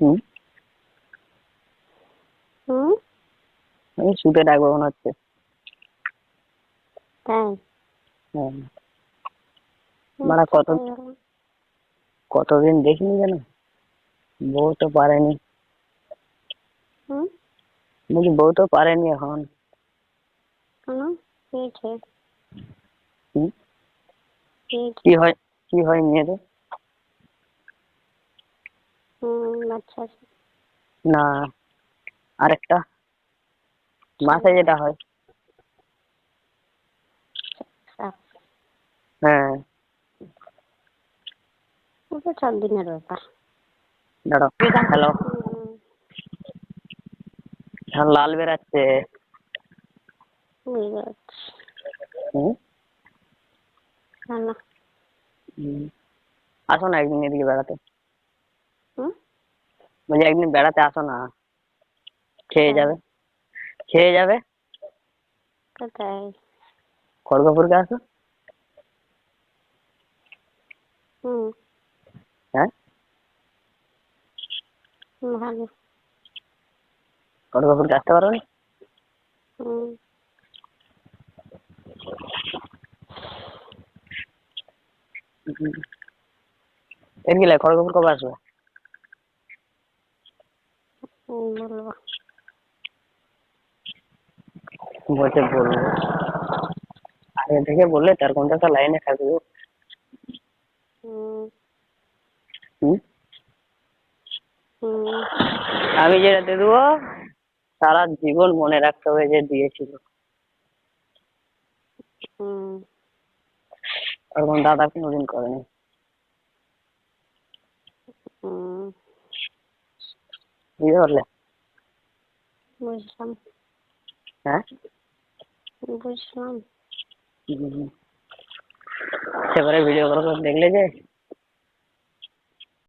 হুম। আমি শুতে ডাকবো মনে হচ্ছে। তাই? হ্যাঁ। মানে কত কতদিন দেখিনি যেন? বউ তো পারেনি। বলছি বউ তো পারেনি এখন। কি হয় কি হয় মেয়েদের? বাচ্চা আছে না আরেকটা। মাসে যেটা হয়। হ্যাঁ। ওটা চার দিনের ব্যাপার। দাঁড়াও হ্যালো হ্যাঁ লাল বেরাচ্ছে। আসো না একদিন এদিকে বেড়াতে। বলছি একদিন বেড়াতে আসো না খেয়ে হ্যাঁ। যাবে খেয়ে যাবে? কোথায় খড়গপুরকে আসো হুম। হ্যাঁ? হুম, ভালো। খড়গপুরকে আসতে পারো না? হুম। এর গেলে খড়গপুর কবে আসবে? বলব বলব। আগে থেকে বললে তার কোনটা লাইনে থাকবে। আমি যেটা দেবো সারা জীবন মনে রাখতে হবে যে দিয়েছিল। ওরকম দাদা কোনোদিন করেনি। বুঝতে পারলে বুঝলাম হ্যাঁ বুঝলাম হুম। সেবারে ভিডিও কল করে দেখলে যে